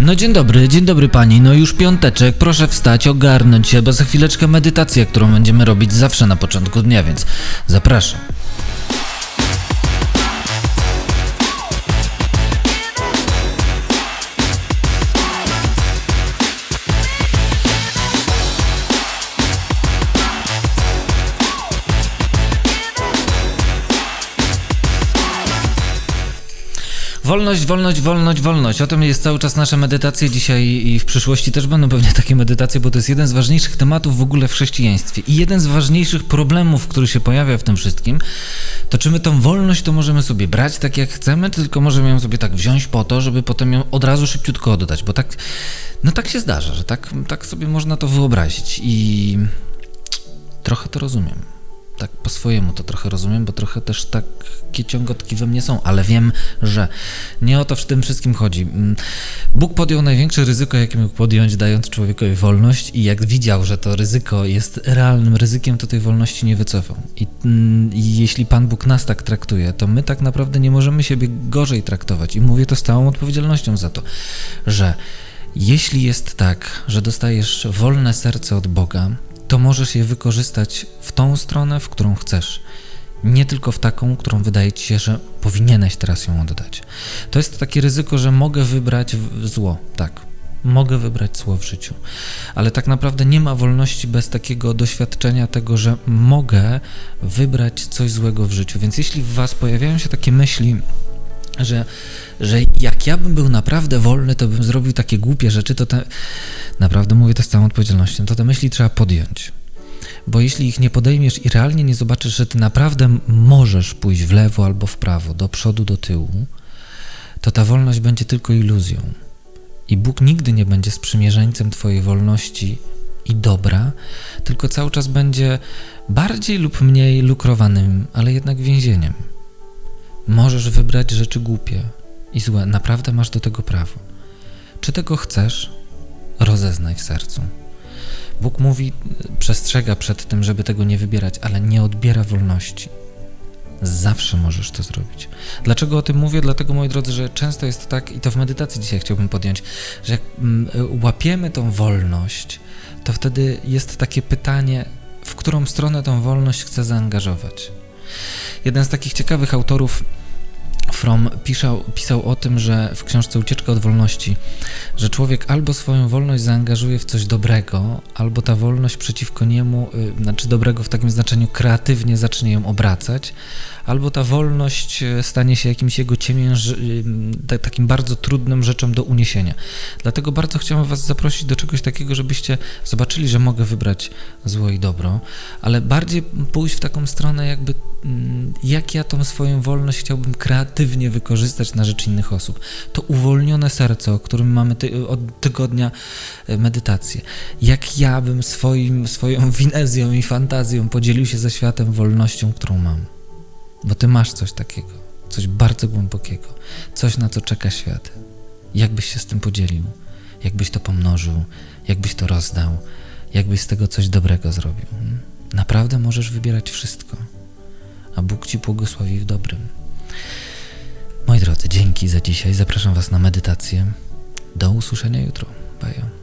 No dzień dobry, dzień dobry pani. No już piąteczek, proszę wstać, ogarnąć się, bo za chwileczkę medytacja, którą będziemy robić zawsze na początku dnia, więc zapraszam. Wolność, wolność, wolność, wolność. O tym jest cały czas nasza medytacja dzisiaj i w przyszłości też będą pewnie takie medytacje, bo to jest jeden z ważniejszych tematów w ogóle w chrześcijaństwie. I jeden z ważniejszych problemów, który się pojawia w tym wszystkim, to czy my tą wolność to możemy sobie brać tak jak chcemy, tylko możemy ją sobie tak wziąć po to, żeby potem ją od razu szybciutko oddać, bo tak, no tak się zdarza, że tak, tak sobie można to wyobrazić i trochę to rozumiem tak po swojemu to trochę rozumiem, bo trochę też takie ciągotki we mnie są, ale wiem, że nie o to w tym wszystkim chodzi. Mm, Bóg podjął największe ryzyko, jakie mógł podjąć, dając człowiekowi wolność i jak widział, że to ryzyko jest realnym ryzykiem, to tej wolności nie wycofał. I, mm, I jeśli Pan Bóg nas tak traktuje, to my tak naprawdę nie możemy siebie gorzej traktować. I mówię to z całą odpowiedzialnością za to, że jeśli jest tak, że dostajesz wolne serce od Boga, to możesz je wykorzystać w tą stronę, w którą chcesz. Nie tylko w taką, którą wydaje ci się, że powinieneś teraz ją oddać. To jest takie ryzyko, że mogę wybrać zło, tak. Mogę wybrać zło w życiu, ale tak naprawdę nie ma wolności bez takiego doświadczenia tego, że mogę wybrać coś złego w życiu. Więc jeśli w Was pojawiają się takie myśli, że, że jak ja bym był naprawdę wolny, to bym zrobił takie głupie rzeczy, to te, naprawdę mówię to z całą odpowiedzialnością, to te myśli trzeba podjąć. Bo jeśli ich nie podejmiesz i realnie nie zobaczysz, że ty naprawdę możesz pójść w lewo albo w prawo, do przodu, do tyłu, to ta wolność będzie tylko iluzją. I Bóg nigdy nie będzie sprzymierzeńcem Twojej wolności i dobra, tylko cały czas będzie bardziej lub mniej lukrowanym, ale jednak więzieniem. Możesz wybrać rzeczy głupie i złe, naprawdę masz do tego prawo. Czy tego chcesz? Rozeznaj w sercu. Bóg mówi, przestrzega przed tym, żeby tego nie wybierać, ale nie odbiera wolności. Zawsze możesz to zrobić. Dlaczego o tym mówię? Dlatego, moi drodzy, że często jest tak, i to w medytacji dzisiaj chciałbym podjąć, że jak mm, łapiemy tą wolność, to wtedy jest takie pytanie, w którą stronę tą wolność chcę zaangażować. Jeden z takich ciekawych autorów From pisał, pisał o tym, że w książce Ucieczka od wolności, że człowiek albo swoją wolność zaangażuje w coś dobrego, albo ta wolność przeciwko niemu, y, znaczy dobrego w takim znaczeniu kreatywnie zacznie ją obracać, albo ta wolność y, stanie się jakimś jego ciemięż, y, takim bardzo trudnym rzeczą do uniesienia. Dlatego bardzo chciałem Was zaprosić do czegoś takiego, żebyście zobaczyli, że mogę wybrać zło i dobro, ale bardziej pójść w taką stronę, jakby jak ja tą swoją wolność chciałbym kreatywnie wykorzystać na rzecz innych osób. To uwolnione serce, o którym mamy ty od tygodnia e, medytację. Jak ja bym swoim, swoją winezją i fantazją podzielił się ze światem wolnością, którą mam. Bo ty masz coś takiego, coś bardzo głębokiego, coś na co czeka świat. Jakbyś się z tym podzielił, jakbyś to pomnożył, jakbyś to rozdał, jakbyś z tego coś dobrego zrobił. Naprawdę możesz wybierać wszystko, a Bóg ci błogosławi w dobrym. Moi drodzy, dzięki za dzisiaj. Zapraszam Was na medytację. Do usłyszenia jutro. Bye.